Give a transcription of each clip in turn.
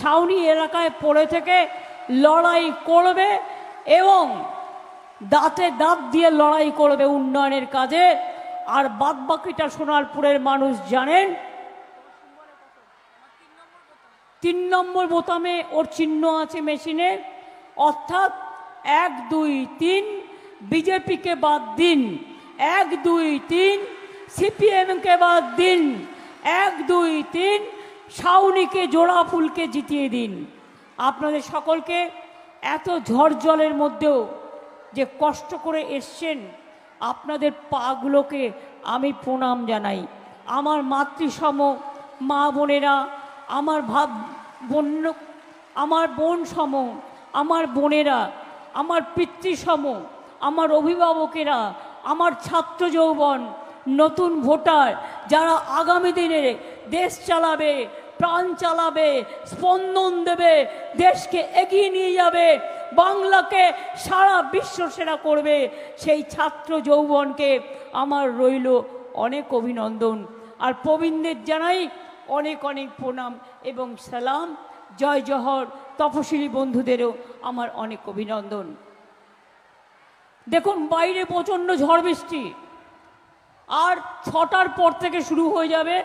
সাউনি এলাকায় পড়ে থেকে লড়াই করবে এবং দাঁতে দাঁত দিয়ে লড়াই করবে উন্নয়নের কাজে। আর বাদবাকিটা সোনারপুরের মানুষ জানেন, তিন নম্বর বোতামে ওর চিহ্ন আছে মেশিনে, অর্থাৎ এক, দুই, তিন, বিজেপিকে বাদ দিন, এক, দুই, তিন, সিপিএমকে বাদ দিন, এক, দুই, তিন সাউনিকে জোড়া ফুলকে জিতিয়ে দিন। আপনাদের সকলকে এত ঝড় জলের মধ্যেও যে কষ্ট করে এসছেন, আপনাদের পাগুলোকে আমি প্রণাম জানাই। আমার মাতৃসম মা বোনেরা, আমার ভাব বোন আমার বোন সম, আমার বোনেরা, আমার পিতৃসম, আমার অভিভাবকেরা, আমার ছাত্র যৌবন, নতুন ভোটার, যারা আগামী দিনে দেশ চালাবে, প্রাণ চালাবে, স্পন্দন দেবে, দেশকে এগিয়ে নিয়ে যাবে, বাংলাকে সারা বিশ্ব সেরা করবে। সেই ছাত্র যৌবনকে আমার রইল অনেক অভিনন্দন। আর প্রবীণদের জানাই অনেক অনেক প্রণাম এবং সালাম। জয় জহর, তপশিলি বন্ধুদেরও আমার অনেক অভিনন্দন। দেখুন, বাইরে প্রচণ্ড ঝড় বৃষ্টি। আর ছটার পর থেকে শুরু হয়ে যাবে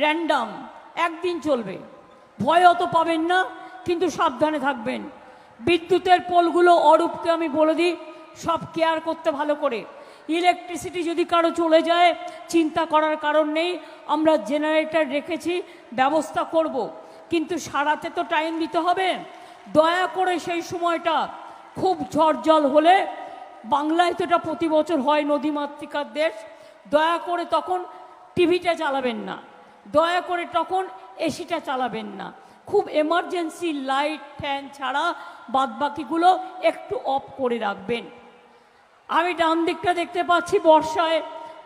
র্যান্ডাম একদিন চলবে। ভয় অত পাবেন না, কিন্তু সাবধানে থাকবেন। বিদ্যুতের পোলগুলো অরূপকে আমি বলে দিই, সব কেয়ার করতে ভালো করে। ইলেকট্রিসিটি যদি কারও চলে যায়, চিন্তা করার কারণ নেই, আমরা জেনারেটর রেখেছি, ব্যবস্থা করব। কিন্তু সারাতে তো টাইম দিতে হবে। দয়া করে সেই সময়টা খুব ঝড় জল হলে, বাংলায় তো এটা প্রতি বছর হয় নদীমাতৃকার দেশ, দয়া করে তখন টিভিটা চালাবেন না। দয়া করে তখন এসিটা চালাবেন না। খুব এমার্জেন্সি লাইট ফ্যান ছাড়া বাদবাকিগুলো একটু অফ করে রাখবেন। আমি ডান দিকটা দেখতে পাচ্ছি বর্ষায়,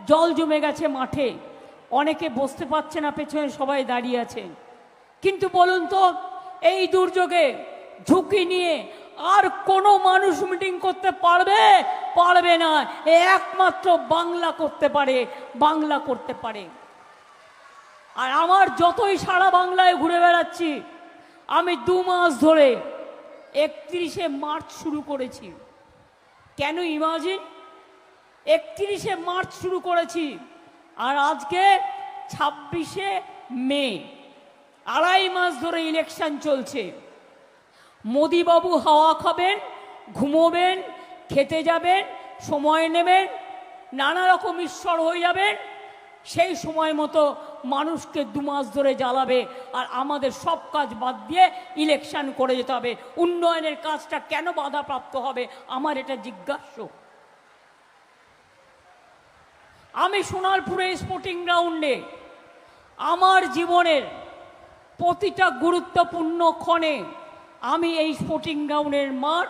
জল জমে গেছে মাঠে। অনেকে বসতে পারছে না, পেছনে সবাই দাঁড়িয়ে আছেন কিন্তু বলুন তো, এই দুর্যোগে ঝুঁকি নিয়ে আর কোনো মানুষ মিটিং করতে পারবে? পারবে না। একমাত্র বাংলা করতে পারে, বাংলা করতে পারে। আর আমার যতই সারা বাংলায় ঘুরে বেড়াচ্ছি, আমি দু মাস ধরে একত্রিশে মার্চ শুরু করেছি। কেন ইমাজিন? একত্রিশে মার্চ শুরু করেছি আর আজকে ছাব্বিশে মে, আড়াই মাস ধরে ইলেকশন চলছে। মোদিবাবু হাওয়া খাবেন, ঘুমোবেন, খেতে যাবেন, সময় নেবেন, নানা রকম ঈশ্বর হয়ে যাবেন সেই সময় মতো মানুষকে দু মাস ধরে জ্বালাবে আর আমাদের সব কাজ বাদ দিয়ে ইলেকশন করে যেতে হবে। উন্নয়নের কাজটা কেন বাধাপ্রাপ্ত হবে? আমার এটা জিজ্ঞাস্য আমি সোনারপুরে স্পোর্টিং গ্রাউন্ডে আমার জীবনের প্রতিটা গুরুত্বপূর্ণ ক্ষণে আমি এই স্পোর্টিং গ্রাউন্ডের মাঠ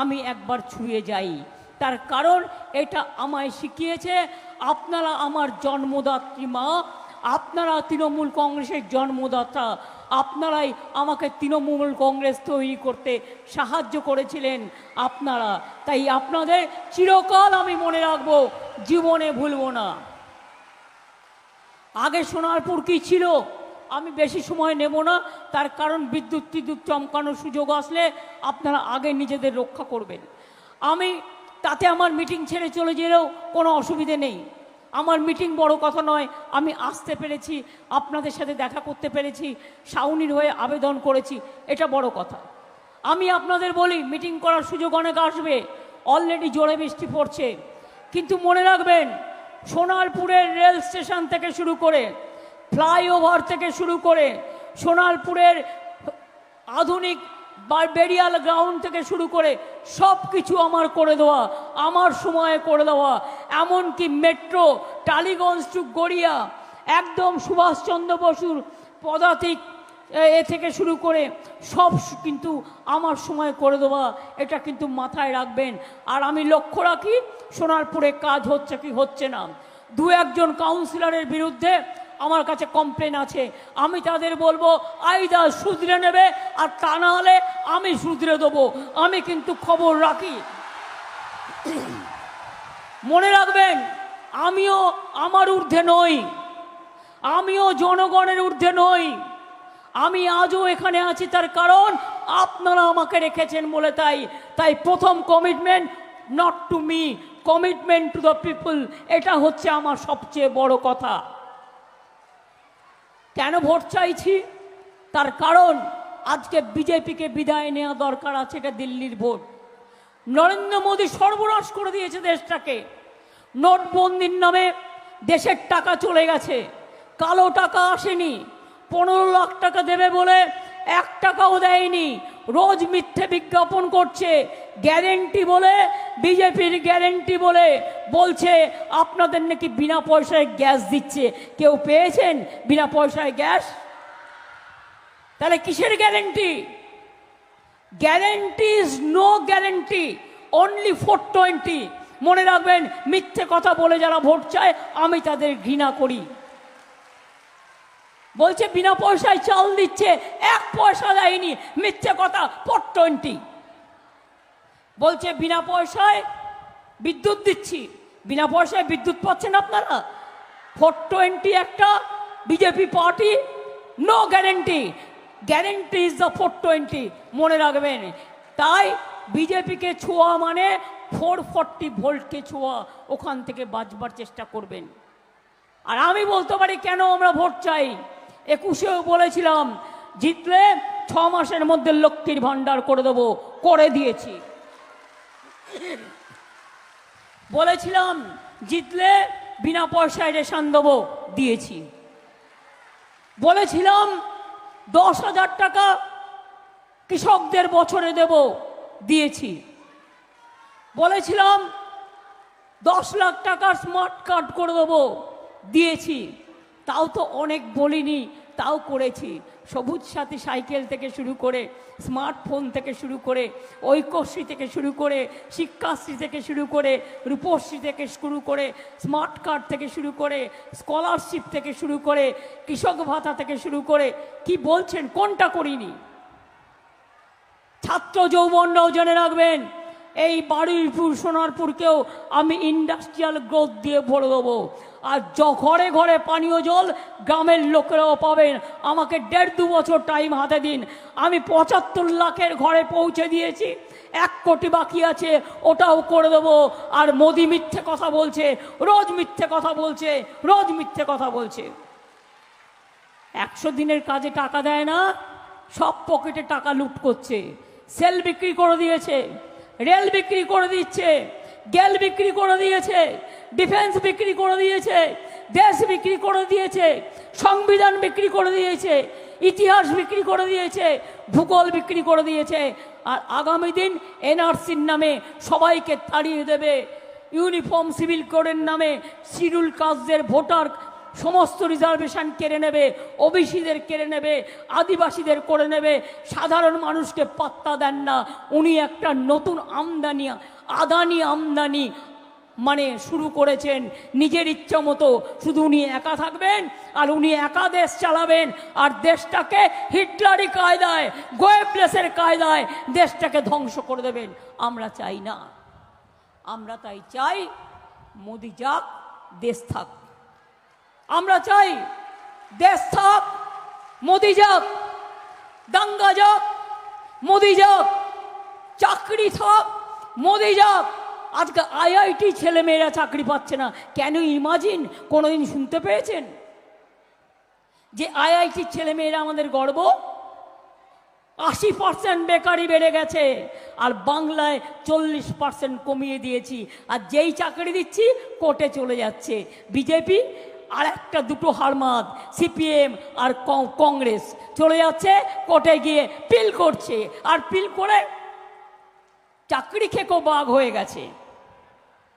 আমি একবার ছুঁয়ে যাই। তার কারণ এটা আমায় শিখিয়েছে আপনারা আমার জন্মদাত্রী মা, আপনারা তৃণমূল কংগ্রেসের জন্মদাতা, আপনারাই আমাকে তৃণমূল কংগ্রেস তৈরি করতে সাহায্য করেছিলেন আপনারা। তাই আপনাদের চিরকাল আমি মনে রাখব, জীবনে ভুলবো না। আগে সোনারপুর কি ছিল? আমি বেশি সময় নেব না, তার কারণ বিদ্যুৎ টিদ্যুৎ চমকানোর সুযোগ আসলে আপনারা আগে নিজেদের রক্ষা করবেন। আমি তাতে আমার মিটিং ছেড়ে চলে গেলেও কোনো অসুবিধে নেই। আমার মিটিং বড় কথা নয়, আমি আসতে পেরেছি, আপনাদের সাথে দেখা করতে পেরেছি সাউনির হয়ে আবেদন করেছি, এটা বড় কথা। আমি আপনাদের বলি, মিটিং করার সুযোগ অনেক আসবে, অলরেডি জোরে বৃষ্টি পড়ছে। কিন্তু মনে রাখবেন, সোনারপুরের রেল স্টেশন থেকে শুরু করে, ফ্লাইওভার থেকে শুরু করে, সোনারপুরের আধুনিক বেরিয়াল গ্রাউন্ড থেকে শুরু করে সব কিছু আমার করে দেওয়া, আমার সময়ে করে দেওয়া, এমনকি মেট্রো, টালিগঞ্জ টু গড়িয়া, একদম সুভাষচন্দ্র বসুর পদাতিক, এ থেকে শুরু করে সব কিন্তু আমার সময় করে দেওয়া, এটা কিন্তু মাথায় রাখবেন। আর আমি লক্ষ্য রাখি, সোনারপুরে কাজ হচ্ছে কি হচ্ছে না। দু একজন কাউন্সিলরের বিরুদ্ধে আমার কাছে কমপ্লেন আছে। আমি তাদের বলব, আইদা শুধরে নেবে, আর তা না হলে আমি শুধরে দেবো। আমি কিন্তু খবর রাখি। মনে রাখবেন, আমিও আমার ঊর্ধ্বে নই। আমিও জনগণের ঊর্ধ্বে নই। আমি আজও এখানে আছি তার কারণ আপনারা আমাকে রেখেছেন বলে তাই। তাই প্রথম commitment not to me commitment to the people এটা হচ্ছে আমার সবচেয়ে বড় কথা। কেন ভোট চাইছি? তার কারণ আজকে বিজেপিকে বিদায় নেওয়া দরকার আছে এটা দিল্লির ভোট। নরেন্দ্র মোদী সর্বনাশ করে দিয়েছে দেশটাকে। নোটবন্দির নামে দেশের টাকা চলে গেছে। কালো টাকা আসেনি। পনেরো লাখ টাকা দেবে বলে এক টাকাও দেয়নি। রোজ মিথ্যে বিজ্ঞাপন করছে, গ্যারেন্টি বলে, বিজেপির গ্যারেন্টি বলে বলছে, আপনাদের নাকি বিনা পয়সায় গ্যাস দিচ্ছে। কেউ পেয়েছেন বিনা পয়সায় গ্যাস? তাহলে কিসের guarantee? Guarantee is no guarantee only four twenty মনে রাখবেন, মিথ্যে কথা বলে যারা ভোট চায়, আমি তাদের ঘৃণা করি। বলছে, বিনা পয়সায় চাল দিচ্ছে, এক পয়সা দেয়নি। মিথ্যে কথা ফোর টোয়েন্টি বলছে, বিনা পয়সায় বিদ্যুৎ দিচ্ছি। বিনা পয়সায় বিদ্যুৎ পাচ্ছেন আপনারা? ফোর টোয়েন্টি একটা BJP party no guarantee guarantee is the four twenty মনে রাখবেন। তাই বিজেপিকে ছোঁয়া মানে ফোর ফর্টি ভোল্টকে ছোঁয়া, ওখান থেকে বাঁচবার চেষ্টা করবেন। আর আমি বলতে পারি, কেন আমরা ভোট চাই? একুশেও বলেছিলাম, জিতলে ছ মাসের মধ্যে লক্ষ্মীর ভাণ্ডার করে দেবো, করে দিয়েছি। বলেছিলাম, জিতলে বিনা পয়সায় রেশন দেবো, দিয়েছি। বলেছিলাম, দশ হাজার টাকা কৃষকদের বছরে দেব, দিয়েছি। বলেছিলাম, দশ লাখ টাকার স্মার্ট কার্ড করে দেবো, দিয়েছি। তাও তো অনেক বলিনি, তাও করেছি। সবুজ সাথী সাইকেল থেকে শুরু করে, স্মার্টফোন থেকে শুরু করে, ঐক্যশ্রী থেকে শুরু করে, শিক্ষাশ্রী থেকে শুরু করে, রূপশ্রী থেকে শুরু করে, স্মার্ট কার্ড থেকে শুরু করে, স্কলারশিপ থেকে শুরু করে, কৃষক ভাতা থেকে শুরু করে, কি বলছেন, কোনটা করিনি? ছাত্র যৌবনরাও জেনে রাখবেন। এই বারুইপুর সোনারপুরকেও আমি ইন্ডাস্ট্রিয়াল গ্রোথ দিয়ে ভরে দেবো। আর ঘরে ঘরে পানীয় জল গ্রামের লোকেরাও পাবেন। আমাকে দেড় দু বছর টাইম হাতে দিন। আমি পঁচাত্তর লাখের ঘরে পৌঁছে দিয়েছি। এক কোটি বাকি আছে, ওটাও করে দেবো। আর মোদি মিথ্যে কথা বলছে, রোজ মিথ্যে কথা বলছে, রোজ মিথ্যে কথা বলছে। একশো দিনের কাজে টাকা দেয় না, সব পকেটে টাকা লুট করছে। সেল বিক্রি করে দিয়েছে। রেল বিক্রি করে দিচ্ছে গ্যাল বিক্রি করে দিয়েছে, ডিফেন্স বিক্রি করে দিয়েছে, দেশ বিক্রি করে দিয়েছে, সংবিধান বিক্রি করে দিয়েছে, ইতিহাস বিক্রি করে দিয়েছে, ভূগোল বিক্রি করে দিয়েছে। আর আগামী দিন এনআরসির নামে সবাইকে তাড়িয়ে দেবে, ইউনিফর্ম সিভিল কোডের নামে শিডিউল কাস্টদের ভোটার সমস্ত রিজার্ভেশন কেড়ে নেবে, ওবিসিদের কেড়ে নেবে, আদিবাসীদের করে নেবে। সাধারণ মানুষকে পাত্তা দেন না। উনি একটা নতুন আমদানি, আদানি আমদানি মানে শুরু করেছেন। নিজের ইচ্ছা মতো শুধু উনি একা থাকবেন আর উনি একা দেশ চালাবেন। আর দেশটাকে হিটলারি কায়দায় গোয়েবলেসের কায়দায় দেশটাকে ধ্বংস করে দেবেন। আমরা চাই না। আমরা তাই চাই, মোদি যাক, দেশ থাক। আমরা চাই দেশ থাক, মোদি যাক, দাঙ্গা যাক, মোদি যাক, চাকরি থাক, মোদি যাক। আজকে আইআইটি ছেলেমেয়েরা চাকরি পাচ্ছে না। কেন ইমাজিন? কোনোদিন শুনতে পেয়েছেন? যে আইআইটির ছেলেমেয়েরা আমাদের গর্ব? আশি পার্সেন্ট বেকারি বেড়ে গেছে। আর বাংলায় চল্লিশ পার্সেন্ট কমিয়ে দিয়েছি। আর যেই চাকরি দিচ্ছি, কোর্টে চলে যাচ্ছে। বিজেপি আর একটা দুটো হারমাদ, সিপিএম আর কংগ্রেস। চলে যাচ্ছে, কোর্টে গিয়ে পিল করছে। আর পিল করে চাকরি খেকো বাঘ হয়ে গেছে।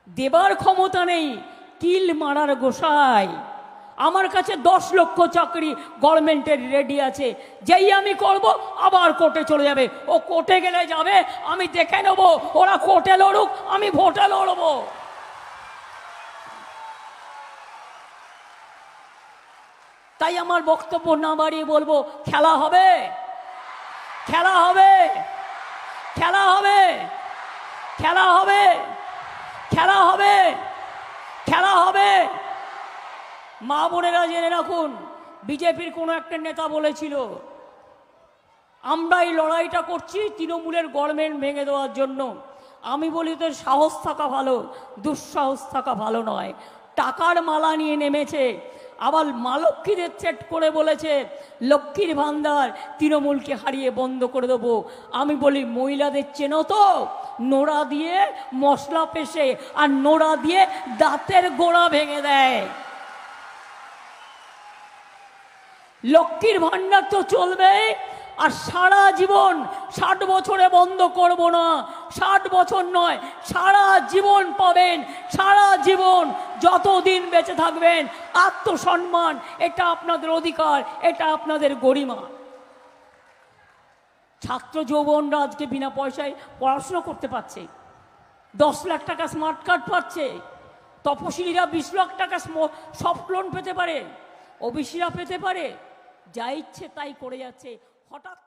দেবার ক্ষমতা নেই, কিল মারার গোসাই। আমার কাছে দশ লক্ষ চাকরি গভর্নমেন্টের রেডি আছে। যেই আমি করব, আবার কোর্টে চলে যাবে। ও কোর্টে গেলে যাবে, আমি দেখে নেব, ওরা কোর্টে লড়ুক, আমি ভোটে লড়বো। তাই আমার বক্তব্য না বাড়িয়ে বলব, খেলা হবে। খেলা হবে। খেলা হবে। খেলা হবে। খেলা হবে। খেলা হবে। মা বোনেরা জেনে রাখুন, বিজেপির কোনো একটা নেতা বলেছিল আমরা এই লড়াইটা করছি তৃণমূলের গভর্নমেন্ট ভেঙে দেওয়ার জন্য। আমি বলি তো সাহস থাকা ভালো, দুঃসাহস থাকা ভালো নয়। টাকার মালা নিয়ে নেমেছে আবার মা লক্ষ্মীদের চেট করে বলেছে, লক্ষ্মীর ভান্ডার তৃণমূলকে হারিয়ে বন্ধ করে দেবো। আমি বলি, মহিলাদের চেনো তো, নোড়া দিয়ে মশলা পেশে আর নোড়া দিয়ে দাঁতের গোড়া ভেঙে দেয়। লক্ষ্মীর ভান্ডার তো চলবে আর সারা জীবন ষাট বছরে বন্ধ করব না। ষাট বছর নয়, সারা জীবন পাবেন। সারা জীবন যতদিন বেঁচে থাকবেন, আত্মসম্মান, এটা আপনাদের অধিকার, এটা আপনাদের গরিমা। ছাত্র যৌবনরা আজকে বিনা পয়সায় পড়াশুনো করতে পারছে। দশ লাখ টাকা স্মার্ট কার্ড পাচ্ছে। তপশিলীরা বিশ লাখ টাকা সফট লোন পেতে পারে। ওবিসিরা পেতে পারে। যা ইচ্ছে তাই করে যাচ্ছে। হঠাৎ করে